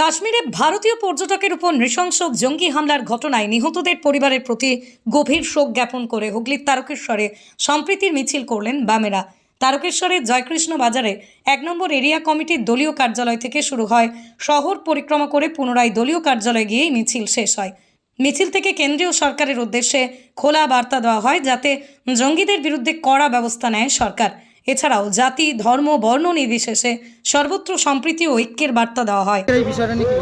কাশ্মীরে ভারতীয় পর্যটকের উপর নৃশংস জঙ্গি হামলার ঘটনায় নিহতদের পরিবারের প্রতি গভীর শোক জ্ঞাপন করে হুগলির তারকেশ্বরে সম্প্রীতির মিছিল করলেন বামেরা। তারকেশ্বরের জয়কৃষ্ণ বাজারে এক নম্বর এরিয়া কমিটির দলীয় কার্যালয় থেকে শুরু হয় শহর পরিক্রমা করে পুনরায় দলীয় কার্যালয়ে গিয়েই মিছিল শেষ হয়। মিছিল থেকে কেন্দ্রীয় সরকারের উদ্দেশ্যে খোলা বার্তা দেওয়া হয় যাতে জঙ্গিদের বিরুদ্ধে কড়া ব্যবস্থা নেয় সরকার। এছাড়াও জাতি ধর্ম বর্ণ নির্বিশেষে সর্বত্র সম্প্রীতি ও ঐক্যের বার্তা দেওয়া হয়। এই বিষয়টা নিয়ে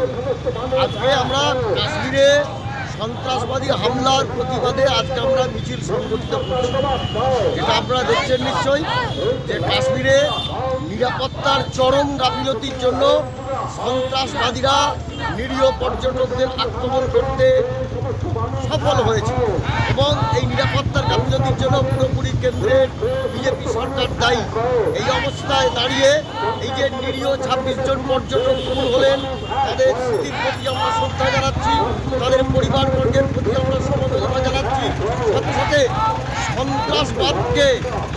আজকে আমরা কাশ্মীরে সন্ত্রাসবাদী হামলার প্রতিবাদে আজকে আমরা মিছিল সংগঠিত করছি। যেটা আপনারা দেখছেন নিশ্চয়ই যে কাশ্মীরে নিরাপত্তার চরম গাফিলতির জন্য সন্ত্রাসবাদীরা নিরীহ পর্যটকদের আক্রমণ করতে সফল হয়েছে। এবং এই নিরাপত্তার গাফিলতির জন্য পুরোপুরি কেন্দ্রের বিজেপি সরকার দায়ী। এই অবস্থায় দাঁড়িয়ে এই যে নিরীহ ছাব্বিশ জন পর্যটক খুন হলেন, তাদের স্মৃতির প্রতি আমরা শ্রদ্ধা জানাচ্ছি, তাদের পরিবারবর্গের প্রতি আমরা সমবেদনা জানাচ্ছি। সাথে সাথে সন্ত্রাসবাদকে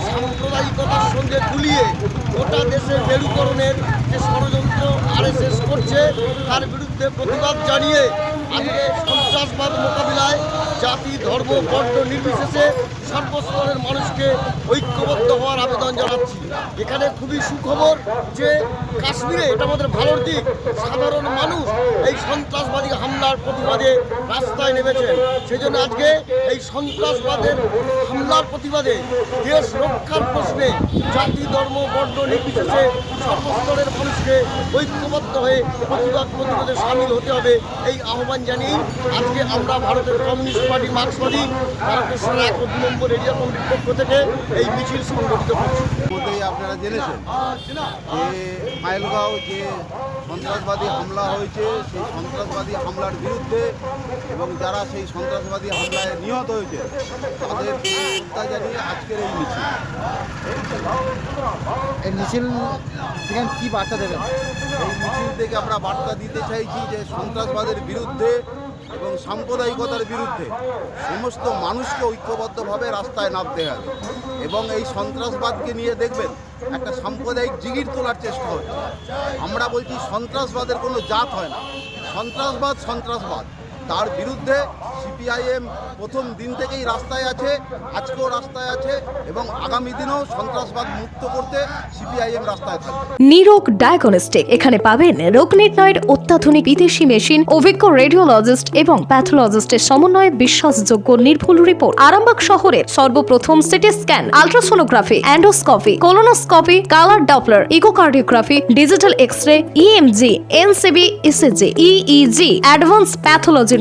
সাম্প্রদায়িকতার সঙ্গে গুলিয়ে গোটা দেশে মেরুকরণের যে ষড়যন্ত্র আরএসএস করছে, তার বিরুদ্ধে প্রতিবাদ জানিয়ে আজকে সন্ত্রাসবাদ মোকাবিলায় জাতি, ধর্ম, বর্ণ নির্বিশেষে সর্বস্তরের মানুষকে ঐক্যবদ্ধ হওয়ার আবেদন জানাচ্ছি। এখানে খুবই সুখবর যে কাশ্মীরে এটা আমাদের ভালোর দিক। সাধারণ মানুষ এই সন্ত্রাসবাদী হামলার প্রতিবাদে রাস্তায় নেমেছেন সেই জন্য আজকে এই সন্ত্রাসবাদের হামলার প্রতিবাদে দেশ রক্ষার প্রশ্নে জাতি, ধর্ম, বর্ণ নির্বিশেষে সর্বস্তরের মানুষকে ঐক্যবদ্ধ হয়ে প্রতিবাদ প্রতিবাদে সামিল হতে হবে। এই আহ্বান জানিয়েই আজকে আমরা ভারতের কমিউনিস্ট পার্টি মার্ক্সবাদী ভারতের এক দু নম্বর এরিয়া কমিটির পক্ষ থেকে এই মিছিল সংগঠিত করছি আপনারা জেনেছেন যে মাইলগাঁও যে সন্ত্রাসবাদী হামলা হয়েছে সেই সন্ত্রাসবাদী হামলার বিরুদ্ধে এবং যারা সেই সন্ত্রাসবাদী হামলায় নিহত হয়েছে তাদের শ্রদ্ধা জানিয়ে আজকের এই মিছিল। এই মিছিল থেকে কি বার্তা দেবেন? এই মিছিল থেকে আমরা বার্তা দিতে চাইছি যে সন্ত্রাসবাদের বিরুদ্ধে এবং সাম্প্রদায়িকতার বিরুদ্ধে সমস্ত মানুষকে ঐক্যবদ্ধভাবে রাস্তায় নামতে হবে। এবং এই সন্ত্রাসবাদকে নিয়ে দেখবেন, একটা সাম্প্রদায়িক জিগির তোলার চেষ্টা হচ্ছে। আমরা বলছি সন্ত্রাসবাদের কোনো জাত হয় না। সন্ত্রাসবাদ সন্ত্রাসবাদ। তার বিরুদ্ধে সিপিআইএম প্রথম দিন থেকেই রাস্তায় আছে, আজকেও রাস্তায় আছে এবং আগামী দিনেও সন্ত্রাসবাদ মুক্ত করতে সিপিআইএম রাস্তায় থাকবে। নিরোগ ডায়াগনস্টিক এখানে পাবেন রোগ নির্ণয়ের অত্যাধুনিক বিদেশি মেশিন, অভিজ্ঞ রেডিওলজিস্ট এবং প্যাথোলজিস্টের সমন্বয়ে বিশ্বাসযোগ্য নির্ভুল রিপোর্ট। আরামবাগ শহরের সর্বপ্রথম CT scan, ultrasonography, endoscopy, colonoscopy, colour Doppler, echocardiography, digital X ray EMG NCV ECG EEG advance প্যাথোলজির